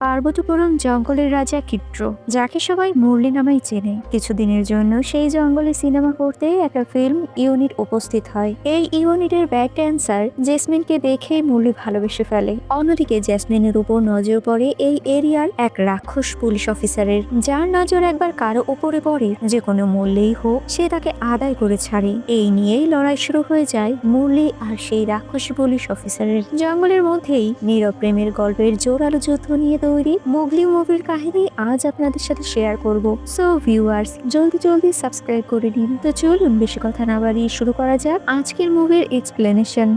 পার্বতীপুরম জঙ্গলের রাজা কিট্র যাকে সবাই মুরলি নামেই চেনে। কিছুদিনের জন্য সেই জঙ্গলে সিনেমা করতে একটা ফিল্ম ইউনিট উপস্থিত হয়। এই ইউনিটের ব্যাক ড্যান্সার জেসমিনকে দেখে মুরলি ভালোবেসে ফেলে। অন্যদিকে জেসমিনের উপর নজর পড়ে এই এরিয়ার এক রাক্ষস পুলিশ অফিসারের। যার নজর একবার কারও উপরে পড়ে, যে কোনো মূল্যেই হোক, সে তাকে আদায় করে ছাড়ে। এই নিয়েই লড়াই শুরু হয়ে যায় মুরলি আর সেই রাক্ষস পুলিশ অফিসারের। জঙ্গলের মধ্যেই নীরব প্রেমের গল্পের জোরালো যুদ্ধ নিয়ে তৈরি মুগলি মুভির কাহিনী আজ আপনাদের সাথে শেয়ার করব। সো ভিউয়ার্স জলদি জলদি সাবস্ক্রাইব করে নিন। তো চলুন, বেশি কথা না বাড়িয়ে শুরু করা যাক আজকের মুভির এক্সপ্লেনেশন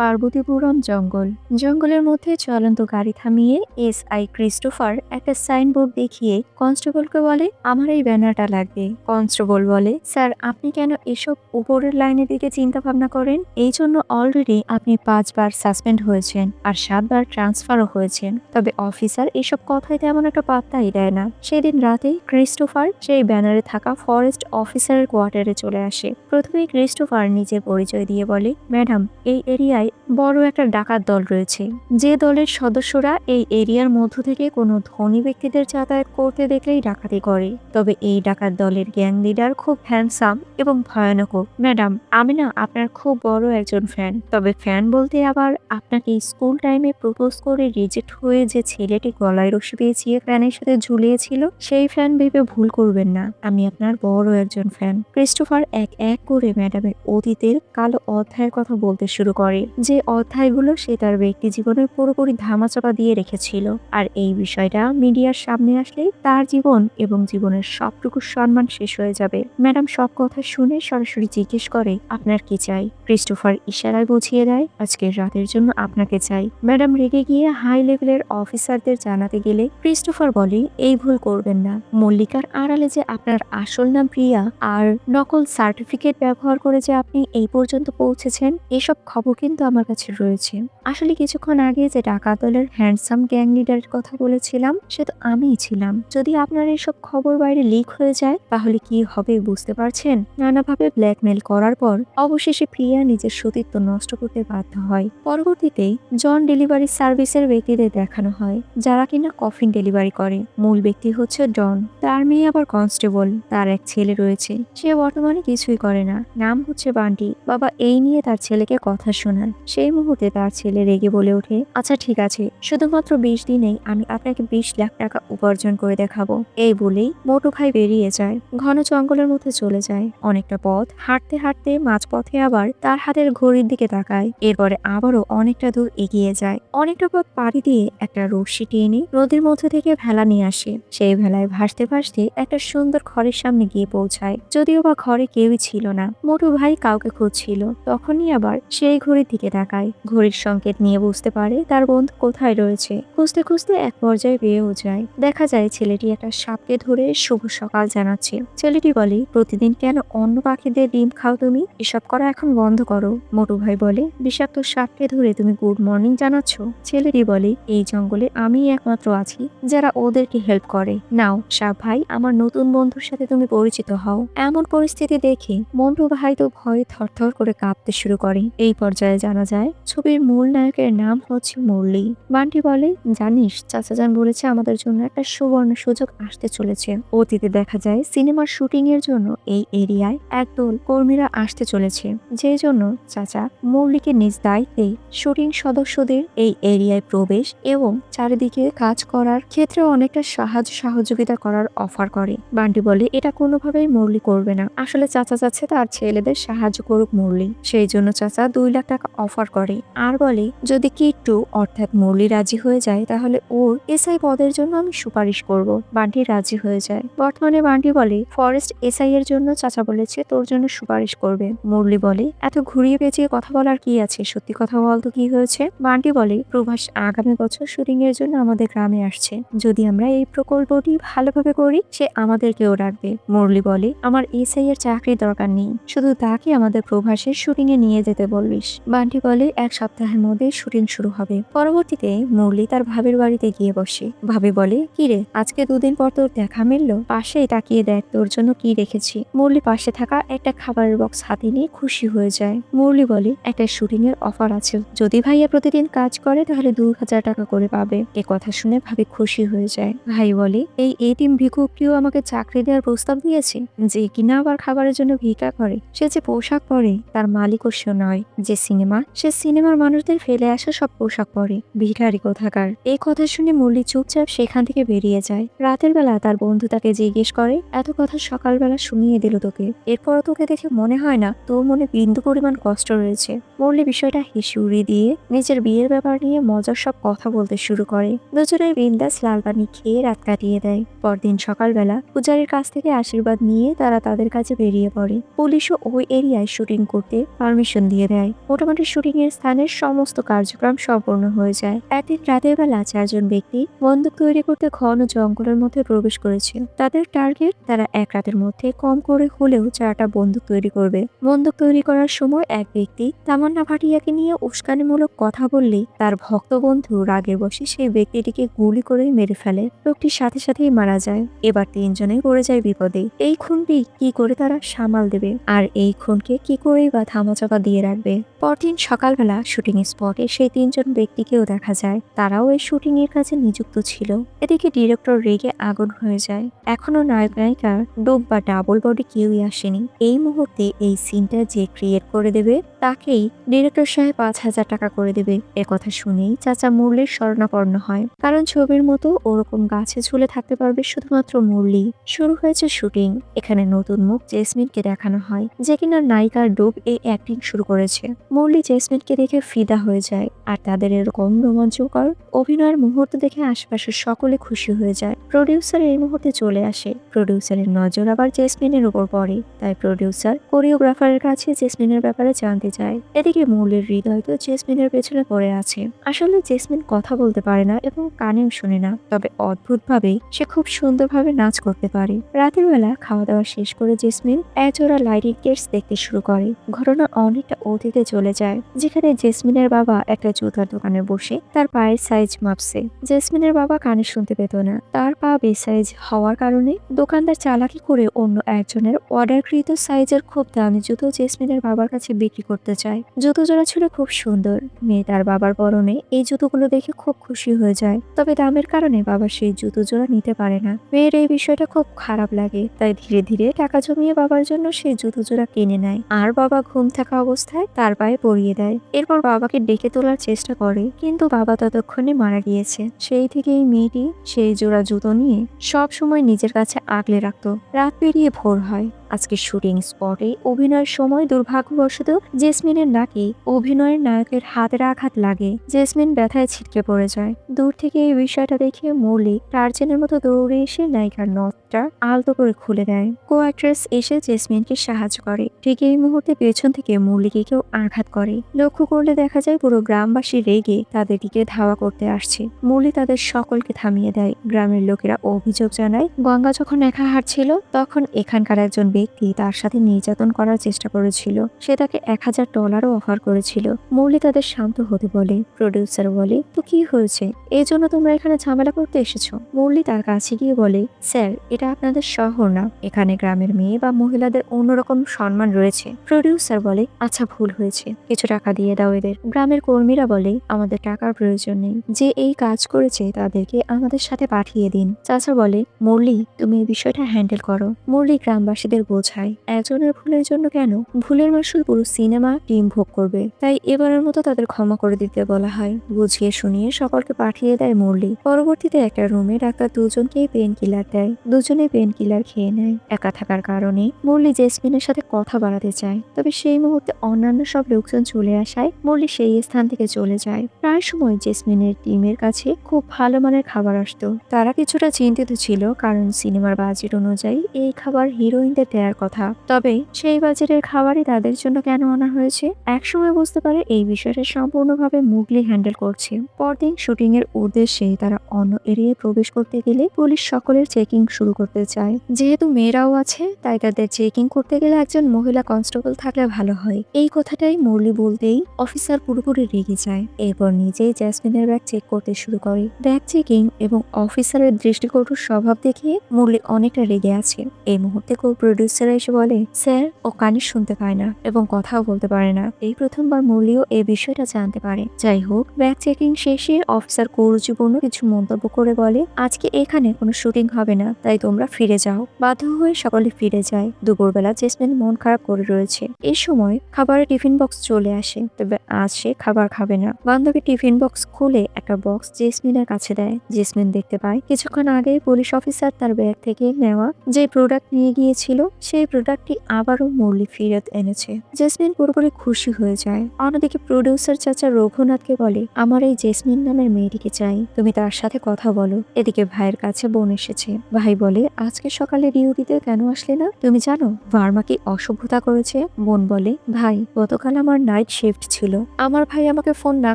পার্বতীপুরম জঙ্গল। জঙ্গলের মধ্যে চলন্ত গাড়ি থামিয়ে এস আই ক্রিস্টোফার একটা সাইনবোর্ড দেখিয়ে কনস্টেবলকে বলে, আমার এই ব্যানারটা লাগবে। কনস্টেবল বলে, স্যার, আপনি কেন এসব উপরের লাইনের দিকে চিন্তা ভাবনা করেন? এই জন্য অলরেডি আপনি পাঁচবার সাসপেন্ড হয়েছেন আর সাতবার ট্রান্সফারও হয়েছেন। তবে অফিসার এসব কথায় তেমন একটা পাত্তাই দেয় না। সেদিন রাতে ক্রিস্টোফার সেই ব্যানারে থাকা ফরেস্ট অফিসারের কোয়ার্টারে চলে আসে। প্রথমেই ক্রিস্টোফার নিজের পরিচয় দিয়ে বলে, ম্যাডাম, এই এরিয়ায় বড় একটা ডাকাত দল রয়েছে। যে দলের সদস্যরা এই এরিয়ার মধ্য থেকে কোনো ধনী ব্যক্তিদের যাতায়াত করতে দেখলেই ডাকাতি করে। তবে এই ডাকাত দলের গ্যাং লিডার খুব হ্যান্ডসাম এবং ভয়ানক। ম্যাডাম, আমি না আপনার খুব বড় একজন ফ্যান। তবে ফ্যান বলতে আবার আপনাকে স্কুল টাইমে প্রপোজ করে রিজেক্ট হয়ে যে ছেলেটি গলায় রশি পেয়েছিয়ে ফ্যানের সাথে ঝুলিয়েছিল, সেই ফ্যান ভেবে ভুল করবেন না। আমি আপনার বড় একজন ফ্যান। ক্রিস্টোফার এক এক করে ম্যাডামের অতীতের কালো অধ্যায়ের কথা বলতে শুরু করে। যে অধ্যায়গুলো সে তার ব্যক্তি জীবনের পুরোপুরি ধামাচাপা দিয়ে রেখেছিল। আর এই বিষয়টা মিডিয়ার সামনে আসলেই তার জীবন এবং জীবনের সবটুকু সম্মান শেষ হয়ে যাবে। ম্যাডাম সব কথা শুনে সরাসরি জিজ্ঞেস করে, আপনার কি চাই? ক্রিস্টোফার ইশারায় বুঝিয়ে দেয় আজকের রাতের জন্য আপনাকে চাই। ম্যাডাম রেগে গিয়ে হাই লেভেলের অফিসারদের জানাতে গেলে ক্রিস্টোফার বলে, এই ভুল করবেন না। মল্লিকার আড়ালে যে আপনার আসল নাম প্রিয়া আর নকল সার্টিফিকেট ব্যবহার করে যে আপনি এই পর্যন্ত পৌঁছেছেন, এসব খবর কিন্তু আমার কাছে রয়েছে। আসলে কিছুক্ষণ আগে যে ডাকাত দলের হ্যান্ডসাম গ্যাং লিডারের কথা বলেছিলাম, সে তো আমিই ছিলাম। যদি আপনার এসব খবর বাইরে লিক হয়ে যায়, তাহলে কি হবে বুঝতে পারছেন? নানাভাবে ব্ল্যাকমেল করার পর, অবশেষে প্রিয়া নিজের সতীত্ব নষ্ট করতে বাধ্য হয়। পরবর্তীতে জন ডেলিভারি সার্ভিসের ব্যক্তিদের দেখানো হয়, যারা কিনা কফিন ডেলিভারি করে। মূল ব্যক্তি হচ্ছে ডন তার মেয়ে আবার কনস্টেবল তার এক ছেলে রয়েছে। সে বর্তমানে কিছুই করে না। নাম হচ্ছে বান্টি বাবা এই নিয়ে তার ছেলেকে কথা শোনায় সেই মুহূর্তে তার ছেলে রেগে বলে ওঠে আচ্ছা ঠিক আছে। শুধুমাত্র বিশ দিনেই আমি আপনাকে বিশ লাখ টাকা উপার্জন করে দেখাবো। এই বলেই মোটু ভাই বেরিয়ে যায়। ঘন জঙ্গলের মধ্যে চলে যায়। অনেকটা পথ। হাঁটতে হাঁটতে মাঝপথে আবার তার হাতের ঘড়ির দিকে তাকায়। এরপরে আবারও অনেকটা দূর এগিয়ে যায়। অনেকটা পথ পাড়ি দিয়ে একটা রশ্মি টেনে নদীর মধ্যে থেকে ভেলা নিয়ে আসে। সেই ভেলায় ভাসতে ভাসতে একটা সুন্দর ঘরের সামনে গিয়ে পৌঁছায়। যদিও বা ঘরে কেউই ছিল না। মোটু ভাই কাউকে খুঁজছিল। তখনই আবার সেই ঘড়ির দিকে তাকায়। ঘড়ির সংকেত নিয়ে বুঝতে পারে তার বন্ধু কোথায় রয়েছে। খুঁজতে খুঁজতে এক পর্যায়ে পেয়েও যায়। দেখা যায় ছেলেটি একটা সাপকে ধরে শুভ সকাল জানাচ্ছে। ছেলেটি বলে, প্রতিদিন কেন অন্য পাখিদের ডিম খাও তুমি? এসব করা এখন বন্ধ করো। মোটু ভাই বলে, বিষাক্ত সাপকে ধরে তুমি গুড মর্নিং জানাচ্ছ? ছেলেটি বলে, এই জঙ্গলে আমি একমাত্র আছি, যারা ওদেরকে হেল্প করে। নাও, সাপ ভাই, আমার নতুন বন্ধুর সাথে তুমি পরিচিত হও। এমন পরিস্থিতি দেখে মন্টু ভাই তো ভয়ে থরথর করে কাঁপতে শুরু করে। এই পর্যায়ে জানা যায়, ছবির মূল নায়কের নাম হচ্ছে মুরলি। বান্টি বলে, জানিস, চাচাজান বলেছে আমাদের জন্য একটা সুবর্ণ সুযোগ আসতে চলেছে। অতীতে দেখা যায় সিনেমার শুটিং এর জন্য এই এরিয়ায় একদল কর্মীরা আসতে চলেছে। যে জন্য চাচা মুরলিকে নিজ দায়িত্বে শুটিং সদস্যদের এই এরিয়ায় প্রবেশ এবং চারিদিকে কাজ করার ক্ষেত্রে অনেকটা সাহায্য সহযোগিতা করার অফার করে। বান্টি বলে, এটা কোনোভাবেই মুরলি করবে না। আসলে চাচা চাচ্ছে তার ছেলেদের সাহায্য করুক মুরলি। সেই জন্য চাচা দুই লাখ টাকা অফার করে। আর বলে যদি কিট্টু অর্থাৎ মুরলি রাজি হয়ে যায়, তাহলে ওর এসআই পদের জন্য আমি সুপারিশ করব। বান্টি রাজি হয়ে যায়। বর্তমানে বান্টি বলে, ফরেস্ট এসআই এর জন্য চাচা বলেছে, তোর জন্য সুপারিশ করবে। মুরলি বলে, এত ঘুরিয়ে পেঁচিয়ে কথা বলার কি আছে? সত্যি কথা বলতো কি হয়েছে? বান্টি বলে, প্রভাস আগামী বছর শুটিং এর জন্য আমাদের গ্রামে আসছে। যদি আমরা এই প্রকল্পটি ভালোভাবে করি, সে আমাদেরকেও রাখবে। মুরলি বলে, আমার এসআই এর চাকরি দরকার নেই। শুধু তাকে আমাদের প্রভাসের শুটিং এ নিয়ে যেতে বলবিস। বান্টি বলে, এক সপ্তাহের মধ্যে শুটিং শুরু হবে। পরবর্তীতে মুরলি তার ভাবির বাড়িতে গিয়ে বসে। ভাবে বলে কিরে আজকে দুদিন পর তোর দেখা মিললো? পাশেই তাকিয়ে দেখ, তোর জন্য কি রেখেছি? মুরলি পাশে থাকা একটা খাবারের বক্স হাতে নিয়ে খুশি হয়ে যায়। মুরলি বলে, একটা শুটিং এর অফার আছে। যদি ভাইয়া প্রতিদিন কাজ করে, তাহলে দু হাজার টাকা করে পাবে। এ কথা শুনে ভাবি খুশি হয়ে যায়। ভাই বলে, এই এটিম ভিক্ষুকটিও আমাকে চাকরি দেওয়ার প্রস্তাব দিয়েছে যে কিনা আবার খাবারের জন্য ভিক্ষা করে। সে যে পোশাক পরে, তার মালিকও সে নয়। যে সিনেমা, সে সিনেমার মানুষদের ফেলে আসা সব পোশাক পরে। ভিখারি কোথাকার? এই কথা শুনে মুরলি চুপচাপ সেখান থেকে বেরিয়ে যায়। রাতের বেলা তার বন্ধু তাকে জিজ্ঞেস করে, এত কথা সকালবেলা শুনিয়ে দিল তোকে? এরপর তোকে দেখে মনে হয় না তোর মনে বিন্দু পরিমাণ কষ্ট রয়েছে। মুরলি বিষয়টা হেসে উড়িয়ে দিয়ে নিজের বিয়ের ব্যাপার নিয়ে মজার সব কথা বলতে শুরু করে। দুজনে বিন্দাস লাল পানি খেয়ে রাত কাটিয়ে দেয়। পরদিন সকালবেলা পূজারের কাছ থেকে আশীর্বাদ নিয়ে তারা তাদের কাছে বেরিয়ে পড়ে। পুলিশও ওই এরিয়ায় শুটিং করতে পারমিশন দিয়ে দেয়। মোটামুটি শুটিং এর স্থানের সমস্ত কার্যক্রম সম্পূর্ণ হয়ে যায়। একদিন রাতের বেলা চারজন ব্যক্তি বন্দুক তৈরি করতে ঘন জঙ্গলের মধ্যে প্রবেশ করেছে। তাদের টার্গেট তারা এক রাতের মধ্যে কম করে হলেও চারটা বন্দুক তৈরি করবে। বন্দুক তৈরি করার সময় এক ব্যক্তি তামান্না ভাটিয়াকে নিয়ে উস্কানিমূলক কথা বললেই তার ভক্ত বন্ধু রাগের বসে সেই ব্যক্তিটিকে গুলি করে মেরে ফেলে। লোকটির সাথে সাথেই মারা যায়। এবার তিনজনে পড়ে যায় বিপদে। এই খুনটি কি করে তারা সামাল দেবে? আর এই খুনকে কি করেই বা থামাচাপা দিয়ে রাখবে? পরদিন সকালবেলা শুটিং স্পটে সেই তিনজন ব্যক্তিকেও দেখা যায়। তারাও এই শুটিং এর কাছে নিযুক্ত ছিল। এদিকে ডিরেক্টর রেগে আগুন হয়ে যায়। এখনও নায়ক নায়িকার ডুব বা ডাবল বডি কেউই আসেনি। এই মুহূর্তে এই সিনটা যে ক্রিয়েট করে দেবে, তাকেই ডিরেক্টর সাহেব পাঁচ হাজার টাকা করে দেবে। কথা শুনেই চাচা মুরলির স্মরণাপন্ন হয়। কারণ ছবির মতো ওরকম গাছে ঝুলে থাকতে পারবে শুধুমাত্র মুরলি। শুরু হয়েছে শুটিং। এখানে নতুন মুখ জেসমিনকে দেখানো হয়, যে কিনা নায়িকার ডুব এই অ্যাক্টিং শুরু করেছে। মুরলি জেসমিনকে দেখে ফিদা যায় আর তাদের এরকম রোমাঞ্চকর অভিনয়ের মুহূর্ত দেখে আশেপাশের সকলে খুশি হয়ে যায়। প্রডিউসার এই মুহূর্তে চলে আসে। প্রডিউসারের নজর আবার জেসমিনের উপর পড়ে, তাই প্রডিউসার কোরিওগ্রাফারের কাছে জেসমিনের ব্যাপারে জানতে চায়। এদিকে মৌলের হৃদয় তো জেসমিনের পেছনে পড়ে আছে। আসলে জেসমিন কথা বলতে পারে না এবং কানেও শুনে না, তবে অদ্ভুতভাবে সে খুব সুন্দরভাবে নাচ করতে পারে। রাতের বেলা খাওয়া দাওয়া শেষ করে জেসমিন একজোড়া লাইটিং গেটস দেখতে শুরু করে। ঘটনা অনেকটা অতীতে চলে যায়, যেখানে জেসমিনের বাবা একটা জুতার দোকানে বসে তার পায়ের সাইজ মাপছে। জেসমিনের বাবা কানে শুনতে পেত না। তার পা বেসাইজ হওয়ার কারণে দোকানদার চালাকি করে অন্য একজনের অর্ডারকৃত সাইজের খুব দামি জুতো জেসমিনের বাবার কাছে বিক্রি করতে চায়। জুতো জোড়া ছিল খুব সুন্দর। মেয়ে তার বাবার পরনে এই জুতোগুলো দেখে খুব খুশি হয়ে যায়। তবে দামের কারণে বাবা সেই জুতো জোড়া নিতে পারে না। মেয়ের এই বিষয়টা খুব খারাপ লাগে। তাই ধীরে ধীরে টাকা জমিয়ে বাবার জন্য সেই জুতো জোড়া কিনে নেয়। আর বাবা ঘুম থাকা অবস্থায় তার পায়ে পরিয়ে দেয়। এরপর বাবাকে ডেকে তোলার চেষ্টা করে, কিন্তু বাবা ততক্ষণে মারা গিয়েছে। সেই থেকে এই মেয়েটি সেই জোড়া জুতো নিয়ে সব সময় নিজের কাছে আগলে রাখত। রাত পেরিয়ে ভোর হয়। আজকে শুটিং স্পটে অভিনয়ের সময় দুর্ভাগ্যবশত জেসমিনের নাকি অভিনয়ের নায়কের হাতের আঘাত লাগে। জেসমিন ব্যথায় ছিটকে পড়ে যায়। দূর থেকে এই বিষয়টা দেখে মৌলি টার্জেনের মতো দৌড়ে এসে নায়িকার নথটা আলতো করে খুলে দেয়। কো অ্যাক্ট্রেস এসে জেসমিনকে সাহায্য করে। ঠিক এই মুহূর্তে পেছন থেকে মৌলিকে কেউ আঘাত করে। লক্ষ্য করলে দেখা যায় পুরো গ্রামবাসী রেগে তাদের দিকে ধাওয়া করতে আসছে। মৌলি তাদের সকলকে থামিয়ে দেয়। গ্রামের লোকেরা অভিযোগ জানায়, গঙ্গা যখন একা হাঁটছিল, তখন এখানকার একজন ব্যক্তি তার সাথে নির্যাতন করার চেষ্টা করেছিল। সে তাকে এক হাজার ডলারও অফার করেছিল। মৌলি তাদের শান্ত হতে বলে প্রডিউসার বলে, তো কি হয়েছে? এই জন্য তোমরা এখানে ঝামেলা করতে এসেছ? মৌলি তার কাছে গিয়ে বলে স্যার এটা আপনাদের শহর না। এখানে গ্রামের মেয়ে বা মহিলাদের অন্যরকম সম্মান রয়েছে। প্রডিউসার বলে আচ্ছা ভুল হয়েছে। কিছু টাকা দিয়ে দাও এদের। গ্রামের কর্মীরা বলে, আমাদের টাকার প্রয়োজন নেই। যে এই কাজ করেছে তাদেরকে আমাদের সাথে পাঠিয়ে দিন। চাচা বলে, মুরলি, তুমি এই বিষয়টা হ্যান্ডেল করো। মুরলি গ্রামবাসীদের বোঝায়। একজনের ভুলের জন্য কেন? ভুলের মাসুল পুরো সিনেমা টিম ভোগ করবে। তাই এবারের মতো তাদের ক্ষমা করে দিতে বলা হয়। বুঝিয়ে শুনিয়ে সকলকে পাঠিয়ে দেয় মুরলি। পরবর্তীতে একটা রুমে ডাক্তার দুজনকেই পেন কিলার দেয়। দুজনে পেন কিলার খেয়ে নেয়। একা থাকার কারণে মুরলি জেসমিনের সাথে কথা বাড়াতে চায়। তবে সেই মুহূর্তে অন্যান্য সব লোকজন চলে আসায় মুরলি সেই স্থান থেকে চলে যায়। প্রায় সময় জেসমিনের টিমের কাছে খুব ভালো মানের খাবার আসতো। তারা কিছুটা চিন্তিত ছিল, কারণ সিনেমার বাজেট অনুযায়ী এই খাবার হিরোইনদের দেওয়ার কথা। তবে সেই বাজারের খাবারই তাদের জন্য কেন আনা হয়েছে? একসময় বুঝতে পারে এই বিষয়টা সম্পূর্ণভাবে মুগলি হ্যান্ডেল করছে। পরদিন শুটিং এর উদ্দেশ্যে তারা অন্য এরিয়ায় প্রবেশ করতে গেলে পুলিশ সকলের চেকিং শুরু করতে চায়। যেহেতু মেয়েরাও আছে, তাই তাদের চেকিং করতে গেলে একজন মহিলা কনস্টেবল থাকলে ভালো হয়। এই কথাটাই মুরলি বলতেই অফিসার পুরোপুরি রেগে যায়। এরপর নিজেই জ্যাসমিনের ব্যাগ চেক করতে শুরু করে। ব্যাগ চেকিং এবং অফিসারের দৃষ্টিকটু স্বভাব দেখে মুরলি অনেকটা রেগে আছে। এই মুহূর্তে কো প্রডিউসার এসে বলে, স্যার, ও কানে শুনতে পায় না এবং কথাও বলতে পারে না। এই প্রথমবার মুরলিও এই বিষয়টা জানতে পারে। যাই হোক, ব্যাগ চেকিং শেষে অফিসার কৌরুচিপূর্ণ কিছু মন্তব্য করে বলে, আজকে এখানে কোনো শুটিং হবে না, তাই তোমরা ফিরে যাও। বাধ্য হয়ে সকলে ফিরে যায়। দুপুরবেলা জেসমিন মন খারাপ করে রয়েছে। এই সময় খাবারের টিফিন বক্স চলে আসে, তবে আজ সে খাবার খাবে না। বান্ধবী টিফিন বক্স খুলে একটা বক্স জেসমিনের কাছে দেয়। জেসমিন দেখতে পায়, কিছুক্ষণ আগে পুলিশ অফিসার তার ব্যাগ থেকে নেওয়া যে প্রোডাক্ট নিয়ে গিয়েছিল সেই প্রোডাক্টটি আবারও মুরলি ফিরত এনেছে। জেসমিন পুরোপুরি খুশি হয়ে যায়। অন্যদিকে প্রডিউসার চাচা রঘুনাথকে বলে, আমার এই জেসমিন নামের মেয়েটিকে চাই। তুমি তার সাথে কথা বলো। এদিকে ভাইয়ের কাছে বোন এসেছে। ভাই বলে, আজকে সকালে ডিউটিতে কেন আসলে না? তুমি জানো ভার্মা কি অসভ্যতা করেছে। বোন বলে, ভাই, গতকাল আমার নাইট শিফট ছিল। আমার ভাই আমাকে ফোন না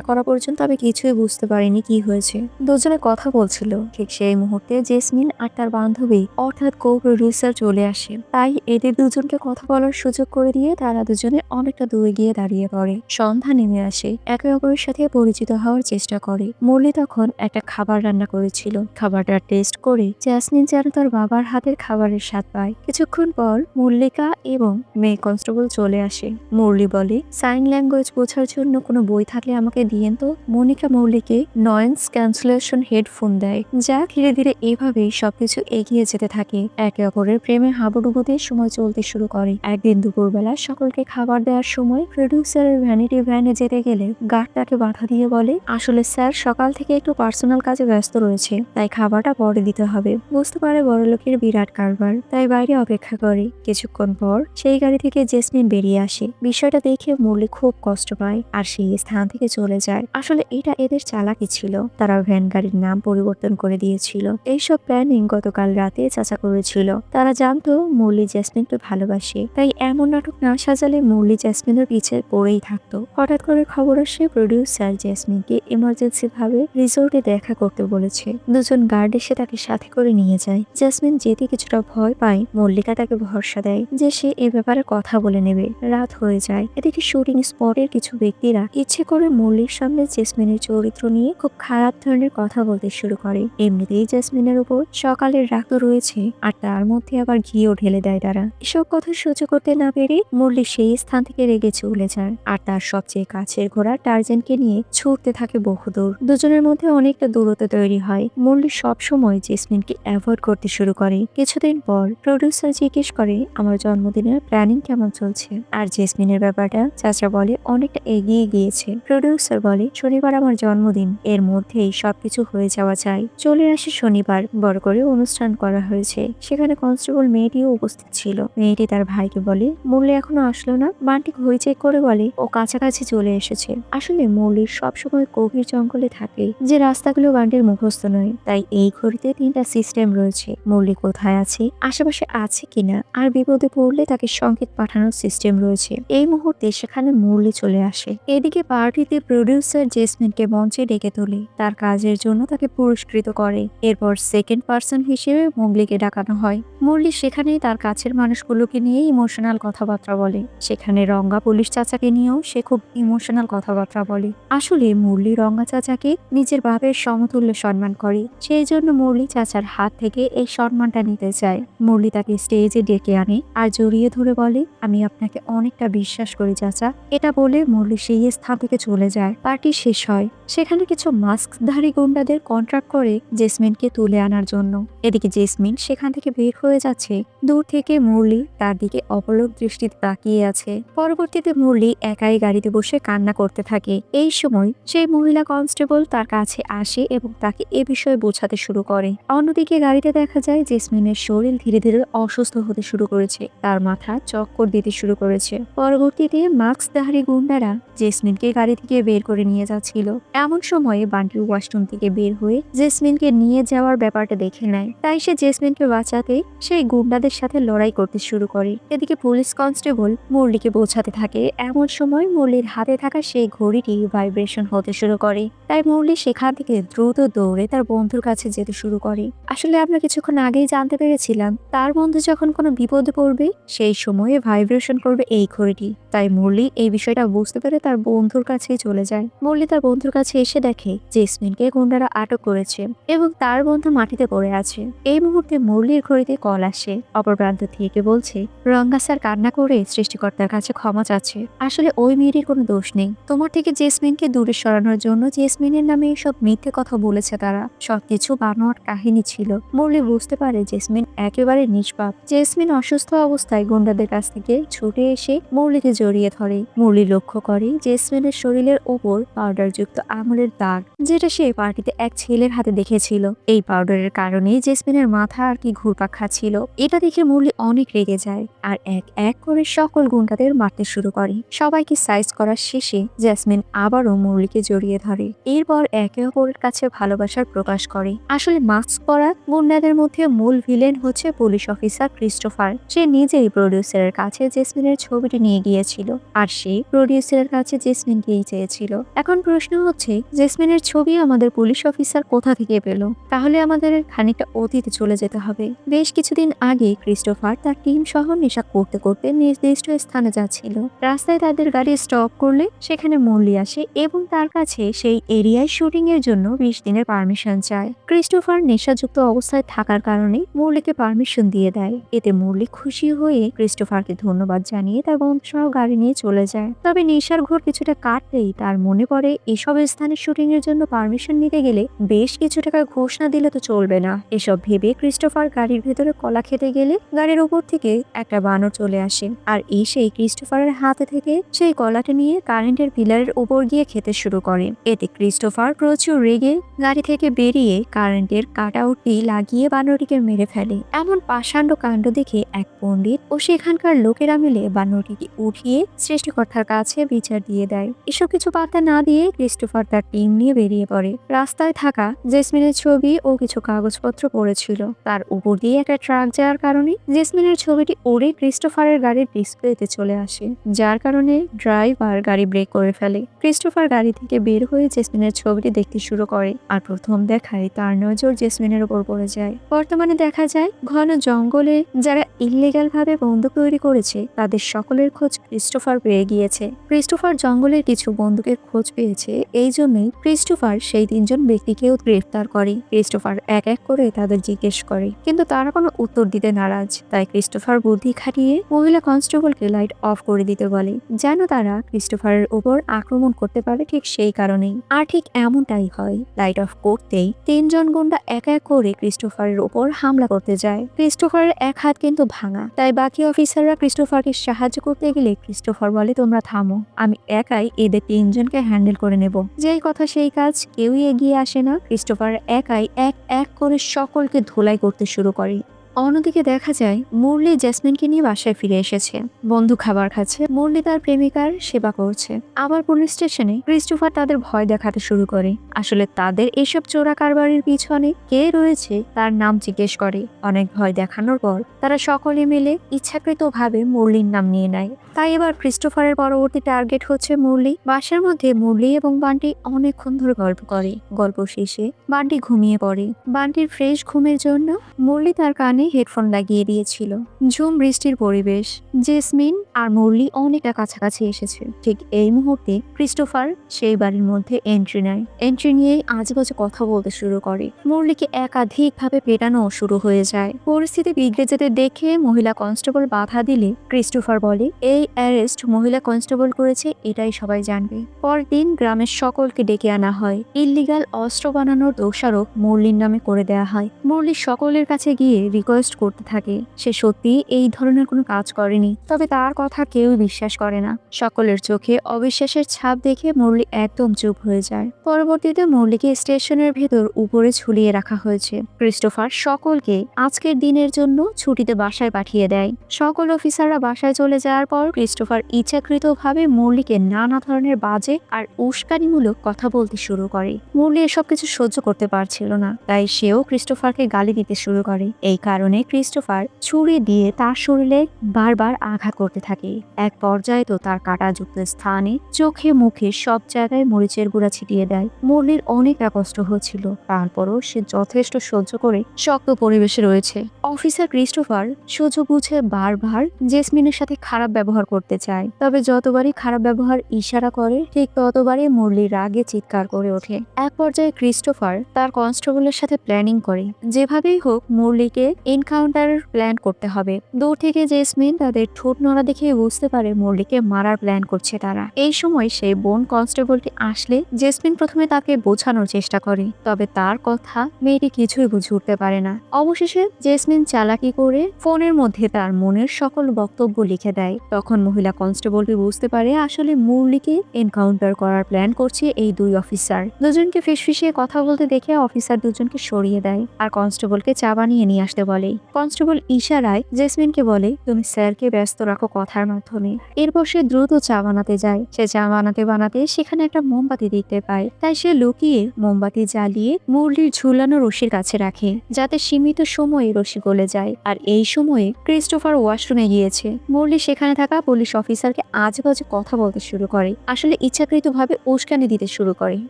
করা পর্যন্ত আমি কিছুই বুঝতে পারিনি কি হয়েছে। দুজনে কথা বলছিল। ঠিক সেই মুহূর্তে জেসমিন আর তার বান্ধবী অর্থাৎ কো প্রডিউসার চলে আসে। তাই এদের দুজনকে কথা বলার সুযোগ করে দিয়ে তারা দুজনে অনেকটা দূরে গিয়ে দাঁড়িয়ে পড়ে। সন্ধ্যা নেমে আসে। একে অপরের সাথে পরিচিত হওয়ার চেষ্টা করে। মুরলি তখন একটা খাবার রান্না করেছিল। খাবারটা টেস্ট করে জ্যাসমিন যেন তার বাবার হাতের খাবারের স্বাদ পায়। কিছুক্ষণ পর মল্লিকা এবং মেয়ে কনস্টেবল চলে আসে। মুরলি বলে সাইন ল্যাঙ্গুয়েজ বোঝার জন্য কোনো বই থাকলে আমাকে দিয়েন তো। মনিকা মৌলিকে নয়েন্স ক্যান্সেলেশন হেডফোন দেয়। যা ধীরে ধীরে এভাবেই সবকিছু এগিয়ে যেতে থাকে। একে অপরের প্রেমে হাবুডুবুতে সময় চলতে শুরু করে। একদিন দুপুরবেলা সকলকে খাবার দেওয়ার সময় প্রডিউসারের ভ্যানিটি ভ্যানে যেতে গেলে গার্ড তাকে বাধা দিয়ে বলে, আসলে স্যার, সকাল থেকে একটু পার্সোনাল কাজে ব্যস্ত রয়েছে, তাই খাবারটা পরে দিতে হবে। বুঝতে পারে বড়লোকের বিরাট কারবার, তাই বাইরে অপেক্ষা করে। কিছুক্ষণ পর সেই গাড়ি থেকে জেসমিন বেরিয়ে আসে। বিষয়টা দেখে মুরলি খুব কষ্ট পায় আর সেই স্থান থেকে চলে যায়। আসলে এটা এদের চালাকি ছিল। তারা ভ্যান গাড়ির নাম পরিবর্তন করে দিয়েছিল। এইসব প্ল্যানিং গতকাল রাতে চাচা করেছিল। তারা জানতো মুরলি জেসমিনকে ভালোবাসে। তাই এমন নাটক না সাজালে মুরলি জেসমিনের পিছে পড়েই থাকতো। হঠাৎ করে খবর আসে প্রডিউসার জেসমিনকে ইমার্জেন্সি ভাবে রিসোর্টে দেখা করতে বলেছে। দুজন গার্ড এসে তাকে সাথে করে নিয়ে যায়। জেসমিন যেতে কিছুটা ভয় পায়। মল্লিকা তাকে ভরসা দেয় যে সে এ ব্যাপারে কথা বলে নেবে। রাত হয়ে যায়। এদিকে শুটিং স্পটের কিছু ব্যক্তিরা ইচ্ছে করে মল্লির সামনে জেসমিনের চরিত্র নিয়ে খুব খারাপ ধরনের কথা বলতে শুরু করে। এমনিতেই জেসমিনের উপর সকালের রাগ রয়েছে। আর তার মধ্যে আবার ঘিও ঢেলে দেয় তারা এসব কথা সহ্য করতে না পেরে মুরলি সেই স্থান থেকে রেগে চলে যায়। আর তার সবচেয়ে কাছের ঘোড়া টার্জেনকে নিয়ে ছুটতে থাকে বহুদূর। দুজনের মধ্যে অনেকটা দূরত্ব তৈরি হয়। মুরলি সবসময় জেসমিনকে অ্যাভয়েড করতে শুরু করে। কিছুদিন পর প্রডিউসার জিজ্ঞেস করে, আমার জন্মদিনের প্ল্যানিং কেমন চলছে? আর জেসমিনের ব্যাপারটা চাচা বলে, অনেকটা এগিয়ে গিয়েছে। প্রডিউসার বলে, শনিবার আমার জন্মদিন। এর মধ্যেই সবকিছু হয়ে যাওয়া চাই চলে আসে শনিবার, বড় করে অনুষ্ঠান করা হয়েছে। সেখানে কনস্টেবল মেয়েটিও উপস্থিত ছিল। মেয়েটি তার ভাইকে বলে মুরলি এখনও আসলো না। বান্টি হইচেক করে বলে, ও কাছাকাছি চলে এসেছে। আসলে মৌলির সবসময় গভীর জঙ্গলে থাকে, যে রাস্তাগুলো বান্টির মুখস্থ নয়। তাই এই ঘড়িতে তিনটা সিস্টেম রয়েছে। মৌলি কোথায় আছে? আশেপাশে আছে কিনা? আর বিপদে পড়লে তাকে সংকেত পাঠানোর সিস্টেম রয়েছে। এই মুহূর্তে সেখানে মুরলি চলে আসে। এদিকে পার্টিতে প্রডিউসার জেসমিনকে মঞ্চে ডেকে তোলে। তার কাজের জন্য তাকে পুরস্কৃত করে। এরপর সেকেন্ড পার্সন হিসেবে মুগলিকে ডাকানো হয়। মুরলি সেখানেই তার কাছের মানুষগুলোকে নিয়ে ইমোশনাল কথাবার্তা বলে। সেখানে রঙ্গা পুলিশ চাচাকে নিয়েও সে খুব ইমোশনাল কথাবার্তা বলে। আসলে মুরলি রঙ্গা চাচাকে নিজের বাপের সমতুল্য সম্মান করে। সেই জন্য মুরলি চাচার হাত থেকে এই সম্মানটা নিতে চায়। মুরলি তাকে স্টেজে ডেকে আনে আর জড়িয়ে ধরে বলে, আমি আপনাকে অনেকটা বিশ্বাস করি চাচা। এটা বলে মুরলি সেই স্থান থেকে চলে যায়। পার্টি শেষ হয়। সেখানে কিছু মাস্কধারী গুন্ডাদের কন্ট্রাক্ট করে জেসমিনকে তুলে আনার জন্য। এদিকে জেসমিন সেখান থেকে বের হয়ে যাচ্ছে। দূর থেকে মুরলি তার দিকে অপলক দৃষ্টিতে তাকিয়ে আছে। পরবর্তীতে মুরলি একাই গাড়িতে বসে কান্না করতে থাকে। এই সময় সেই মহিলা কনস্টেবল তার কাছে আসে এবং তাকে এ বিষয়ে বোঝাতে শুরু করে। অন্যদিকে গাড়িতে দেখা যায় জেসমিনের শরীর ধীরে ধীরে অসুস্থ হতে শুরু করেছে। তার মাথা চক্কর দিতে শুরু করেছে। পরবর্তীতে মাস্ক দাহারি গুন্ডারা জেসমিনকে গাড়ি থেকে বের করে নিয়ে যাচ্ছিল। এমন সময়ে বান্টি ওয়াশরুম থেকে বের হয়ে জেসমিনকে নিয়ে যাওয়ার ব্যাপারটা দেখে নেয়। তাই সে জেসমিনকে বাঁচাতে সেই গুন্ডাদের সাথে লড়াই লড়াই করতে শুরু করে। এদিকে পুলিশ কনস্টেবল মুরলিকে বোঝাতে থাকে, এমন সময় মুরলির হাতে থাকা সেই ঘড়িটি ভাইব্রেশন হতে শুরু করে। তাই মুরলি সেখান থেকে দ্রুত দৌড়ে তার বন্ধুর কাছে যেতে শুরু করে। আসলে আমরা কিছুক্ষণ আগেই জানতে পেরেছিলাম, তার বন্ধু যখন কোনো বিপদে পড়বে, সেই সময়ে ভাইব্রেশন করবে এই ঘড়িটি। তাই মুরলি এই বিষয়টা বুঝতে পেরে তার বন্ধুর কাছেই চলে যায়। মুরলি তার বন্ধুর কাছে এসে দেখে জেসমিনকে গুন্ডারা আটক করেছে এবং তার বন্ধু মাটিতে পড়ে আছে। এই মুহূর্তে মুরলির ঘড়িতে কল আসে, অপর প্রান্ত থেকে বলছে, রঙ্গা স্যার কান্না করে সৃষ্টিকর্তার কাছে ক্ষমা চাচ্ছে। আসলে ওই মেয়েটির কোনো দোষ নেই। তোমার থেকে জেসমিনকে দূরে সরানোর জন্য জেসমিনের নামে সব মিথ্যে কথা বলেছে তারা। সবকিছু বানোয়ার কাহিনী ছিল। মুরলি বুঝতে পারে জেসমিন একেবারে নিষ্পাপ। জেসমিন অসুস্থ অবস্থায় গুন্ডাদের কাছ থেকে ছুটে এসে মুরলিকে জড়িয়ে ধরে। মুরলি লক্ষ্য করে জেসমিনের শরীরের ওপর পাউডারযুক্ত আঙুলের দাগ, যেটা সে পার্টিতে এক ছেলের হাতে দেখেছিল। এই পাউডারের কারণে জেসমিনের মাথা আর কি ঘুরপাক খাচ্ছিল। এটা দেখে মুরলি অনেক রেগে যায় আর এক এক করে সকল গুন্ডাদের মারতে শুরু করে। সবাইকে সাইজ করার শেষে জেসমিন আবারও মুরলিকে জড়িয়ে ধরে। এরপর একে অপরের কাছে ভালোবাসার প্রকাশ করে। আসলে মাস্ক পরা গুন্ডাদের মধ্যে মূল ভিলেন হচ্ছে পুলিশ অফিসার ক্রিস্টোফার। সে নিজেই প্রডিউসারের কাছে জেসমিনের ছবিটি নিয়ে গিয়েছিল আর সে প্রডিউসারের কাছে জেসমিনকেই চেয়েছিল। এখন প্রশ্ন হচ্ছে জেসমিনের ছবি আমাদের পুলিশ অফিসার কোথা থেকে পেল? তাহলে আমাদের খানিকটা অতীতে চলে যেতে হবে। বেশ কিছুদিন আগে ক্রিস্টোফার তার টিম সহ নেশা করতে করতে নির্দিষ্ট স্থানে যাচ্ছিল। রাস্তায় তাদের গাড়ি স্টপ করলে সেখানে মুরলি আসে এবং তার কাছে সেই এরিয়ায় শুটিং এর জন্য বিশ দিনের পারমিশন চায়। ক্রিস্টোফার নেশাযুক্ত অবস্থায় থাকার কারণে মুরলিকে পারমিশন দিয়ে দেয়। এতে মুরলি খুশি হয়ে ক্রিস্টোফারকে ধন্যবাদ জানিয়ে তার বন্ধু সহ গাড়ি নিয়ে চলে যায়। তবে নেশার ঘোর কিছুটা কাটলেই তার মনে পড়ে, এসব স্থানে শুটিং এর জন্য পারমিশন নিতে গেলে বেশ কিছু টাকার ঘোষণা দিলে তো চলবে না। এসব ভেবে ক্রিস্টোফার গাড়ির ভেতরে কলা খেতে গেলে গাড়ির উপর থেকে একটা বানর চলে আসে আর এসেই ক্রিস্টোফারের হাতে থেকে সেই কলাটা নিয়ে কারেন্টের পিলারের উপর গিয়ে খেতে শুরু করে। এতে ক্রিস্টোফার প্রচুর রেগে গাড়ি থেকে বেরিয়ে কারেন্টের কাটআউটটি লাগিয়ে বানরটিকে মেরে ফেলে। এমন পাষাণ্ড কাণ্ড দেখে এক পণ্ডিত ও সেখানকার লোকেরা মিলে বানরটিকে উঠিয়ে সৃষ্টিকর্তার কাছে বিচার দিয়ে দেয়। এসব কিছু পাত্তা না দিয়ে ক্রিস্টোফার তার টিম নিয়ে বেরিয়ে পড়ে। রাস্তায় থাকা জেসমিনের ছবি ও কিছু কাগজপত্র পড়েছিল। তার উপর দিয়ে একটা ট্রাক যাওয়ার কারণে জেসমিনের ছবিটি ওরে ক্রিস্টোফারের গাড়ির ডিসপ্লেতে চলে আসে, যার কারণে ড্রাইভার গাড়ি ব্রেক করে ফেলে। ক্রিস্টোফার গাড়ি থেকে বের হয়ে জেসমিনের ছবিটি দেখতে শুরু করে আর প্রথম দেখায় তার নজর জেসমিনের উপর পড়ে যায়। বর্তমানে দেখা যায়, ঘন জঙ্গলে যারা ইললিগাল ভাবে বন্দুক তৈরি করেছে, তাদের সকলের খোঁজ ক্রিস্টোফার পেয়ে গিয়েছে। ক্রিস্টোফার জঙ্গলের কিছু বন্দুকের খোঁজ পেয়েছে, এই জন্যই ক্রিস্টোফার সেই তিনজন ব্যক্তিকেও গ্রেফতার করে। ক্রিস্টোফার এক এক করে তাদের জিজ্ঞেস করে, কিন্তু তারা কোনো উত্তর দিতে নারাজ। তাই ক্রিস্টোফার বুদ্ধি খাটিয়ে মহিলা কনস্টেবলকে লাইট অফ করে দিতে বলে, যেন তারা ক্রিস্টোফারের উপর আক্রমণ করতে পারে ঠিক সেই কারণেই। আর ঠিক এমনটাই হয়, লাইট অফ করতেই তিনজন গুন্ডা এক এক করে ক্রিস্টোফারের উপর হামলা করতে যায়। ক্রিস্টোফারের এক হাত কিন্তু ভাঙা, তাই বাকি অফিসাররা ক্রিস্টোফারকে সাহায্য করতে গেলে ক্রিস্টোফার বলে, তোমরা থামো, আমি একাই এদের তিনজনকে হ্যান্ডেল করে নেব। যেই কথা সেই কাজ কেউই এগিয়ে আসে না, ক্রিস্টোফার একাই এক এক করে সকলকে ধোলাই করতে শুরু করে। অন্যদিকে দেখা যায়, মুরলি জেসমিনকে নিয়ে বাসায় ফিরে এসেছে। বন্ধু খাবার খাচ্ছে, মুরলি তার প্রেমিকার সেবা করছে। আবার পুলিশ স্টেশনে ক্রিস্টোফার তাদের ভয় দেখাতে শুরু করে। আসলে তাদের এসব চোরা কারবারের পিছনে কে রয়েছে তার নাম জিজ্ঞেস করে। অনেক ভয় দেখানোর পর তারা সকলে মিলে ইচ্ছাকৃতভাবে মুরলির নাম নিয়ে নেয়। তাই এবার ক্রিস্টোফারের পরবর্তী টার্গেট হচ্ছে মুরলি। বাসার মধ্যে মুরলি এবং বান্টি অনেকক্ষণ ধরে গল্প করে। গল্প শেষে বান্টি ঘুমিয়ে পড়ে। বান্টির ফ্রেশ ঘুমের জন্য মুরলি তার কানে হেডফোন লাগিয়ে দিয়েছিল। ঝুম বৃষ্টির পরিবেশ, জেসমিন আর মুরলি অনেকটা কাছাকাছি এসেছে। ঠিক এই মুহূর্তে ক্রিস্টোফার সেই বাড়ির মধ্যে এন্ট্রি নেয়। এন্ট্রি নিয়েই আজেবাজে কথা বলতে শুরু করে। মুরলিকে একাধিকভাবে পেটানো শুরু হয়ে যায়। পরিস্থিতি বিগড়ে যেতে দেখে মহিলা কনস্টেবল বাধা দিলে ক্রিস্টোফার বলে, এই অ্যারেস্ট মহিলা কনস্টেবল করেছে, এটাই সবাই জানবে। পরদিন গ্রামের সকলকে ডেকে আনা হয়। ইল্লিগাল অস্ত্র বানানোর দোষারোপ মুরলির নামে করে দেয়া হয়। মুরলি সকলের কাছে গিয়ে রিকোয়েস্ট করতে থাকে। সে সত্যি এই ধরনের কোনো কাজ করেনি, তবে তার কথা কেউই বিশ্বাস করে না। সকলের চোখে অবিশ্বাসের ছাপ দেখে মুরলি একদম চুপ হয়ে যায়। পরবর্তীতে মুরলিকে স্টেশনের ভেতর উপরে ঝুলিয়ে রাখা হয়েছে। ক্রিস্টোফার সকলকে আজকের দিনের জন্য ছুটিতে বাসায় পাঠিয়ে দেয়। সকল অফিসাররা বাসায় চলে যাওয়ার পর ক্রিস্টোফার ইচ্ছাকৃতভাবে মুরলিকে নানা ধরনের বাজে আর উস্কানিমূলক কথা বলতে শুরু করে। মুরলি এসব কিছু সহ্য করতে পারছিল না, তাই সেও ক্রিস্টোফারকে গালি দিতে শুরু করে। এই কারণে ক্রিস্টোফার ছুরি দিয়ে তার শরীরে বারবার আঘাত করতে থাকে। এক পর্যায়ে তো তার কাটাযুক্ত স্থানে চোখে মুখে সব জায়গায় মরিচের গুঁড়া ছিটিয়ে দেয়। মুরলির অনেকটা কষ্ট হচ্ছিল, তারপরও সে যথেষ্ট সহ্য করে শক্ত পরিবেশে রয়েছে। অফিসার ক্রিস্টোফার সহ্য বুঝে বারবার জেসমিনের সাথে খারাপ ব্যবহার করতে চায়। তবে যতবারই খারাপ ব্যবহার ইশারা করে, ঠিক ততবারই মুরলি রাগে চিৎকার করে ওঠে। এক পর্যায়ে ক্রিস্টোফার তার কনস্টেবলের সাথে প্ল্যানিং করে। যেভাবেই হোক, মুরলিকে এনকাউন্টার প্ল্যান করতে হবে। দূর থেকে জেসমিন তাদের ঠোঁট নড়া দেখে বুঝতে পারে মুরলিকে মারার প্ল্যান করছে তারা। এই সময় সেই বোন কনস্টেবলটি আসলে জেসমিন প্রথমে তাকে বোঝানোর চেষ্টা করে। তবে তার কথা মেয়েটি কিছুই বুঝে উঠতে পারে না। অবশেষে জেসমিন চালাকি করে ফোনের মধ্যে তার মনের সকল বক্তব্য লিখে দেয়। তখন মহিলা কনস্টেবলটি বুঝতে পারে আসলে মুরলিকে এনকাউন্টার করার প্ল্যান করছে এই দুই অফিসার। দুজনকে ফিসফিসিয়ে কথা বলতে দেখে অফিসার দুজনকে সরিয়ে দেয় আর কনস্টেবলকে চা বানিয়ে নিয়ে আসতে বলে। কনস্টেবল ইশারায় জেসমিনকে বলে, তুমি স্যারকে ব্যস্ত রাখো কথার মাধ্যমে। এরপর সে দ্রুত চা বানাতে যায়। সে চা বানাতে বানাতে সেখানে একটা মোমবাতি দেখতে পায়। তাই সে লুকিয়ে মোমবাতি জ্বালিয়ে মুরলির ঝুলানো রশির কাছে রাখে, যাতে সীমিত সময়ে রশি গলে যায়। আর এই সময়ে ক্রিস্টোফার ওয়াশরুমে গিয়েছে। মুরলি সেখানে থাকা পুলিশ অফিসারকে আজে বাজে কথা বলতে শুরু করে। আসলে ইচ্ছাকৃতভাবে উস্কানি দিতে শুরু করে।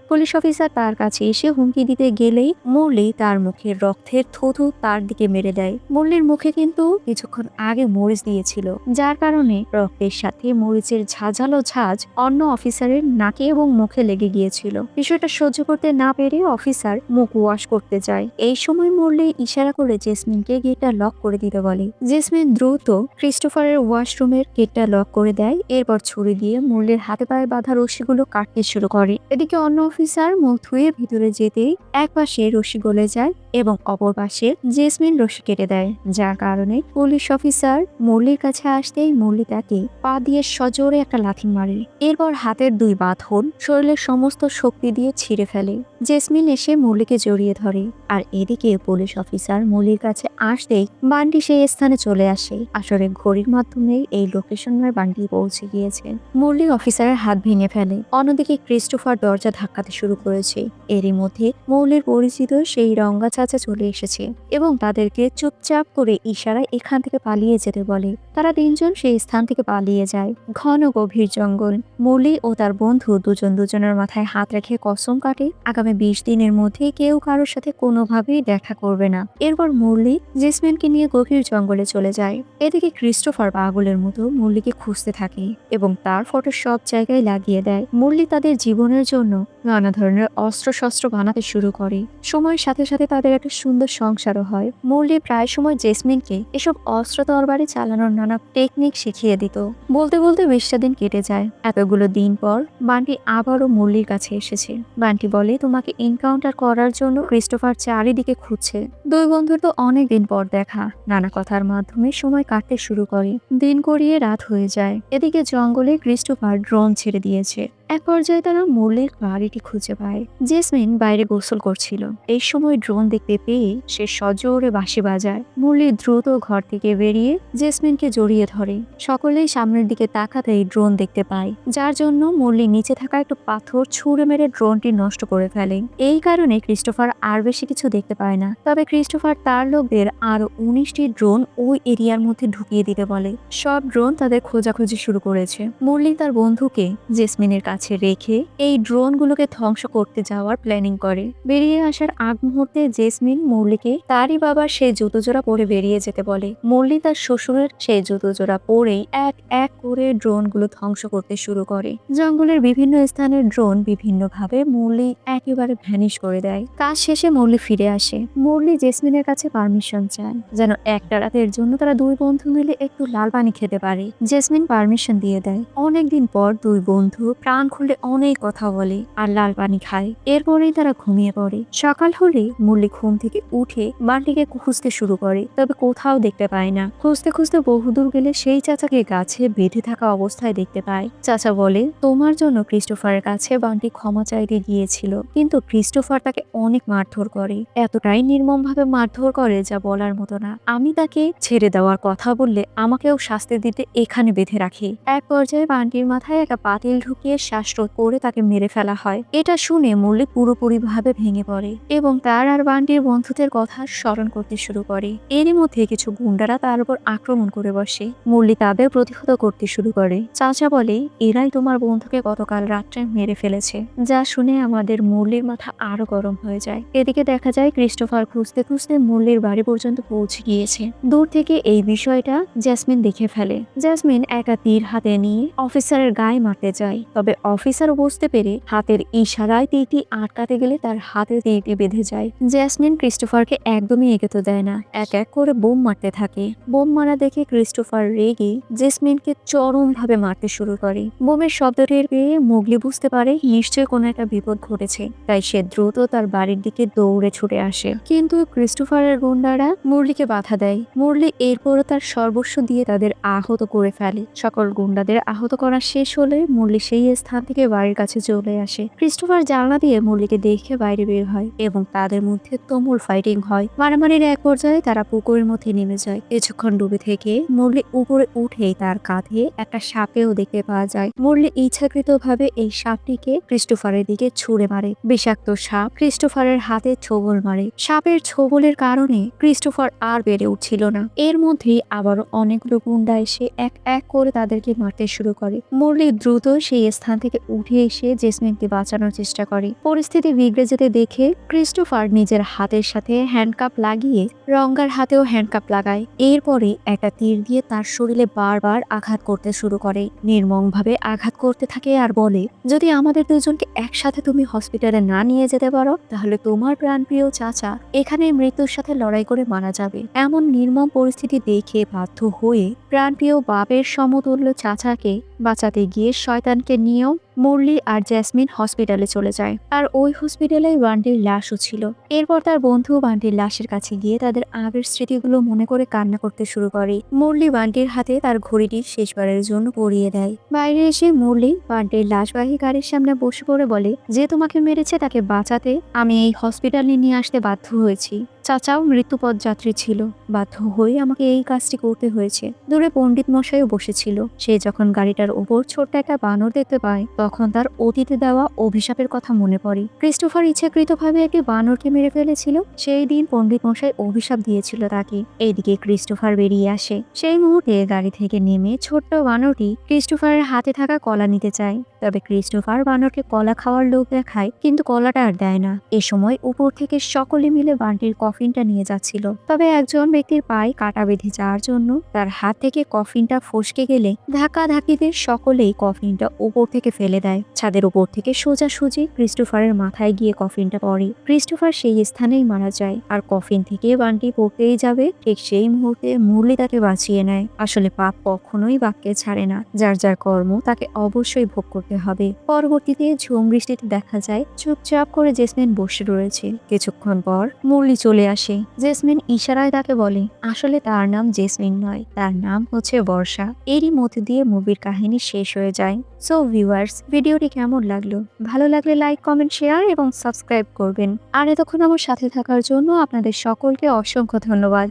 পুলিশ অফিসার তার কাছে এসে হুমকি দিতে গেলেই মুরলি তার মুখে রক্তের থুথু তার দিকে মেরে দেয়। মুরলির মুখে কিন্তু কিছুক্ষণ আগে মরিচ দিয়েছিল, যার কারণে রক্তের সাথে মরিচের ঝাঁঝালো ঝাঁজ অন্য অফিসারের নাকে এবং মুখে লেগে গিয়েছিল। বিষয়টা সহ্য করতে না পেরে অফিসার মুখ ওয়াশ করতে যায়। এই সময় মুরলি ইশারা করে জেসমিনকে গেটটা লক করে দিতে বলে। জেসমিন দ্রুত ক্রিস্টোফারের ওয়াশরুমের গেটটা লক করে দেয়, এরপর ছুরি দিয়ে মুরলির হাতে পায়ে বাঁধা রশিগুলো কাটতে শুরু করে। এদিকে অন্য অফিসার মুখ ধুয়ে ভিতরে যেতেই এক পাশে রশি গলে যায় এবং অপর পাশে জেসমিন রশি কেটে দেয়। যার কারণে পুলিশ অফিসার মুরলির কাছে আসতেই মুরলি তাকে পা দিয়ে সজোরে একটা লাথি মারে। এরপর হাতের দুই বাঁধন শরীরের সমস্ত শক্তি দিয়ে ছিঁড়ে ফেলে। জেসমিন এসে মুরলিকে জড়িয়ে ধরে। আর এদিকে পুলিশ অফিসার মুরলির কাছে আসতেই বান্টি সেই স্থানে চলে আসে। আসলে ঘড়ির মাধ্যমে এই লোকেশনের বান্টি পৌঁছে গিয়েছে। মুরলি অফিসারের হাত ভেঙে ফেলে। অন্যদিকে ক্রিস্টোফার দরজা ধাক্কাতে শুরু করেছে। এরই মধ্যে মৌলির পরিচিত সেই রঙ্গা চাচা চলে এসেছে এবং তাদেরকে চুপচাপ করে ইশারায় এখান থেকে পালিয়ে যেতে বলে। তারা তিনজন সেই স্থান থেকে পালিয়ে যায়। ঘন গভীর জঙ্গল। মৌলি ও তার বন্ধু দুজন দুজনের মাথায় হাত রেখে কসম কাটে, আগামী বিশ দিনের মধ্যে কেউ কারোর সাথে কোনোভাবেই দেখা করবে না। এরপর মুরলি জেসমিনকে নিয়ে গভীর জঙ্গলে চলে যায়। এদিকে ক্রিস্টোফার পাগলের মতো মুরলিকে খুঁজতে থাকে এবং তার ফটো সব জায়গায় লাগিয়ে দেয়। মুরলি তাদের জীবনের জন্য নানা ধরনের অস্ত্র শস্ত্র বানাতে শুরু করে। সময়ের সাথে সাথে তাদের একটা সুন্দর সংসারও হয়। মুরলি প্রায় সময় জেসমিনকে এসব অস্ত্র তরবারি চালানোর নানা টেকনিক শিখিয়ে দিত। বলতে বলতে বিশটা দিন কেটে যায়। এতগুলো দিন পর বান্টি আবারও মুরলির কাছে এসেছে। বান্টি বলে, তোমাকে এনকাউন্টার করার জন্য ক্রিস্টোফার চারিদিকে খুঁজছে। দুই বন্ধুর তো অনেক দিন পর দেখা। নানা কথার মাধ্যমে সময় কাটতে শুরু করে। দিন গড়িয়ে রাত হয়ে যায়। এদিকে জঙ্গলে ক্রিস্টোফার ড্রোন ছেড়ে দিয়েছে। এক পর্যায়ে তারা মুরলির বাড়িটি খুঁজে পায়। জেসমিন বাইরে গোসল করছিল। এই সময় ড্রোন দেখতে পেয়ে সে সজোরে বাঁশি বাজায়। মুরলি দ্রুত ঘর থেকে বেরিয়ে জেসমিনকে জড়িয়ে ধরে। সকলেই সামনের দিকে তাকাতেই ড্রোন দেখতে পায়, যার জন্য মুরলি নিচে থাকা একটা পাথর ছুঁড়ে মেরে ড্রোনটি নষ্ট করে ফেলে। এই কারণে ক্রিস্টোফার আর বেশি কিছু দেখতে পায় না। তবে ক্রিস্টোফার তার লোকদের আরও উনিশটি ড্রোন ওই এরিয়ার মধ্যে ঢুকিয়ে দিতে বলে। সব ড্রোন তাদের খোঁজাখুঁজি শুরু করেছে। মুরলি তার বন্ধুকে জেসমিনের কাছে রেখে এই ড্রোনগুলোকে ধ্বংস করতে যাওয়ার প্ল্যানিং করে। বেরিয়ে আসার আগ মুহূর্তে জেসমিন মুরলিকে তারই বাবা সেই জুতো জোড়া পরে বেরিয়ে যেতে বলে। মুরলি তার শ্বশুরের সেই জুতো জোড়া পরেই এক এক করে ড্রোনগুলো ধ্বংস করতে শুরু করে। জঙ্গলের বিভিন্ন স্থানের ড্রোন বিভিন্নভাবে মুরলি একেবারে ভ্যানিশ করে দেয়। কাজ শেষে মুরলি ফিরে আসে। মুরলি জেসমিনের কাছে পারমিশন চায়, যেন একটা রাতের জন্য তারা দুই বন্ধু মিলে একটু লাল পানি খেতে পারে। জেসমিন পারমিশন দিয়ে দেয়। অনেকদিন পর দুই বন্ধু প্রাণ কান খুলে অনেক কথা বলে আর লাল পানি খায়। এরপরেই তারা ঘুমিয়ে পড়ে। সকাল হলে মুরলি ঘুম থেকে উঠে বান্টিকে খুঁজতে শুরু করে, তবে কোথাও দেখতে পায় না। খুঁজতে খুঁজতে বহুদূর গেলে সেই চাচাকে গাছে বেঁধে থাকা অবস্থায় দেখতে পায়। চাচা বলে, তোমার জন্য ক্রিস্টোফারের কাছে বান্টি ক্ষমা চাইতে গিয়েছিল, কিন্তু ক্রিস্টোফার তাকে অনেক মারধর করে। এতটাই নির্মমভাবে মারধর করে যা বলার মতো না। আমি তাকে ছেড়ে দেওয়ার কথা বললে আমাকেও শাস্তি দিতে এখানে বেঁধে রাখে। এক পর্যায়ে বান্টির মাথায় একটা পাতিল ঢুকিয়ে শ্বাসরোধ করে তাকে মেরে ফেলা হয়। এটা শুনে মুরলি পুরোপুরি ভাবে ভেঙে পড়ে এবং তার আর বান্টির বন্ধুদের কথা স্মরণ করতে শুরু করে। এরই মধ্যে কিছু গুন্ডারা তার উপর আক্রমণ করে বসে। মুরলি তাদের প্রতিহত করতে শুরু করে। চাচা বলে, এরাই তোমার বন্ধুকে গতকাল রাত্রে মেরে ফেলেছে। যা শুনে আমাদের মুরলির মাথা আরও গরম হয়ে যায়। এদিকে দেখা যায় ক্রিস্টোফার খুঁজতে খুঁজতে মুরলির বাড়ি পর্যন্ত পৌঁছে গিয়েছে। দূর থেকে এই বিষয়টা জ্যাসমিন দেখে ফেলে। জ্যাসমিন একা তীর হাতে নিয়ে অফিসারের গায়ে মারতে যায়। তবে অফিসার বুঝতে পেরে হাতের ইশারায় তীরটি আটকাতে গেলে তার হাতে তীরটি বেঁধে যায়। জ্যাসমিন ক্রিস্টোফারকে একদমই এগোতে দেয় না। এক এক করে বোম মারতে থাকে। বোম মারা দেখে ক্রিস্টোফার রেগে জেসমিনকে চরমভাবে মারতে শুরু করে। বোমের শব্দ টের পেয়ে মুগলি বুঝতে পারে নিশ্চয়ই কোনো একটা বিপদ ঘটেছে। তাই সে দ্রুত তার বাড়ির দিকে দৌড়ে ছুটে আসে। কিন্তু ক্রিস্টোফারের গুন্ডারা মুরলিকে বাধা দেয়। মুরলি এরপরও তার সর্বস্ব দিয়ে তাদের আহত করে ফেলে। সকল গুন্ডাদের আহত করা শেষ হলে মুরলি সেই স্থান থেকে বাড়ির কাছে চলে আসে। ক্রিস্টোফার জানলা দিয়ে মুরলিকে দেখে বাইরে বের হয় এবং তাদের মধ্যে তুমুল ফাইটিং হয়। মারামারির এক পর্যায়ে তারা পুকুরের মধ্যে নেমে যায়। কিছুক্ষণ ডুবে থেকে মুরলি উপরে উঠে তার কাঁধে একটা সাপেও দেখতে পাওয়া যায়। মুরলি ইচ্ছাকৃতভাবে এই সাপটিকে ক্রিস্টোফারের দিকে ছুঁড়ে মারে। বিষাক্ত সাপ ক্রিস্টোফারের হাতে ছোবল মারে। সাপের ছোবলের কারণে ক্রিস্টোফার আর বেড়ে উঠছিল না। এর মধ্যেই আবারও অনেকগুলো গুন্ডা এসে এক এক করে তাদেরকে মারতে শুরু করে। মুরলি দ্রুত সেই স্থান থেকে উঠে এসে জেসমিনকে বাঁচানোর চেষ্টা করে। পরিস্থিতি বিগড়ে যেতে দেখে ক্রিস্টোফার নিজের হাতের সাথে হ্যান্ডকাপ লাগিয়ে রঙ্গার হাতেও হ্যান্ডকাপ লাগায়। এরপরে একটা তীর দিয়ে তার শরীরে বারবার আঘাত করতে শুরু করে। নির্মমভাবে আঘাত করতে থাকে আর বলে, যদি আমাদের দুজনকে একসাথে তুমি হসপিটালে না নিয়ে যেতে পারো, তাহলে তোমার প্রাণপ্রিয় চাচা এখানে মৃত্যুর সাথে লড়াই করে মারা যাবে। এমন নির্মম পরিস্থিতি দেখে বাধ্য হয়ে প্রাণপ্রিয় বাপের সমতুল্য চাচাকে বাঁচাতে গিয়ে শয়তানকে নিয়েও মুরলি আর জ্যাসমিন হসপিটালে চলে যায়। আর ওই হসপিটালে বান্টির লাশও ছিল। এরপর তার বন্ধু বান্টির লাশের কাছে গিয়ে তাদের আগের স্মৃতিগুলো মনে করে কান্না করতে শুরু করে। মুরলি বান্টির হাতে তার ঘড়িটি শেষবারের জন্য পরিয়ে দেয়। বাইরে এসে মুরলি বান্টির লাশবাহী গাড়ির সামনে বসে পড়ে বলে, যে তোমাকে মেরেছে তাকে বাঁচাতে আমি এই হসপিটালে নিয়ে আসতে বাধ্য হয়েছি। চাচাও মৃত্যুপথ যাত্রী ছিল। বাধ্য হয়ে আমাকে এই কাজটি করতে হয়েছে। দূরে পণ্ডিত মশাইও বসেছিল। সে যখন গাড়িটার ওপর ছোট্ট একটা বানর দেখতে পায়, তখন তার অতীতে দেওয়া অভিশাপের কথা মনে পড়ে। ক্রিস্টোফার ইচ্ছাকৃতভাবে একটি বানরকে মেরে ফেলেছিল। সেই দিন পণ্ডিত মশাই অভিশাপ দিয়েছিল তাকে। এইদিকে ক্রিস্টোফার বেরিয়ে আসে। সেই মুহূর্তে গাড়ি থেকে নেমে ছোট্ট বানরটি ক্রিস্টোফারের হাতে থাকা কলা নিতে চায়। তবে ক্রিস্টোফার বানরকে কলা খাওয়ার লোক দেখায়, কিন্তু কলাটা আর দেয় না। এ সময় উপর থেকে সকলে মিলে বানটির কফিনটা নিয়ে যাচ্ছিল। তবে একজন ব্যক্তির পায়ে কাটা বেঁধে যাওয়ার জন্য তার হাত থেকে কফিনটা ফসকে গেলে ধাক্কা ধাক্কিতে সকলেই কফিনটা উপর থেকে ফেলে দেয়। ছাদের উপর থেকে সোজাসুজি ক্রিস্টোফারের মাথায় গিয়ে কফিনটা পড়ে। ক্রিস্টোফার সেই স্থানেই মারা যায় আর কফিন থেকে বানটি পড়তেই যাবে, ঠিক সেই মুহূর্তে মুরলি তাকে বাঁচিয়ে নেয়। আসলে পাপ কখনোই বাক্যে ছাড়ে না। যার যার কর্ম তাকে অবশ্যই ভোগ করতে হবে। পরবর্তীতে ঝুম বৃষ্টিতে দেখা যায়, চুপচাপ করে জেসমিন বসে রয়েছে। কিছুক্ষণ পর মুরলি চলে আসে। জেসমিন ইশারায় তাকে বলে, আসলে তার নাম জেসমিন নয়, তার নাম হচ্ছে বর্ষা। এরই মধ্যে দিয়ে মুভির কাহিনী শেষ হয়ে যায়। সো ভিউয়ার্স ভিডিওটি কেমন লাগল? ভালো লাগলে লাইক কমেন্ট শেয়ার এবং সাবস্ক্রাইব করবেন। আর এতক্ষণ আমার সাথে থাকার জন্য আপনাদের সকলকে অসংখ্য ধন্যবাদ।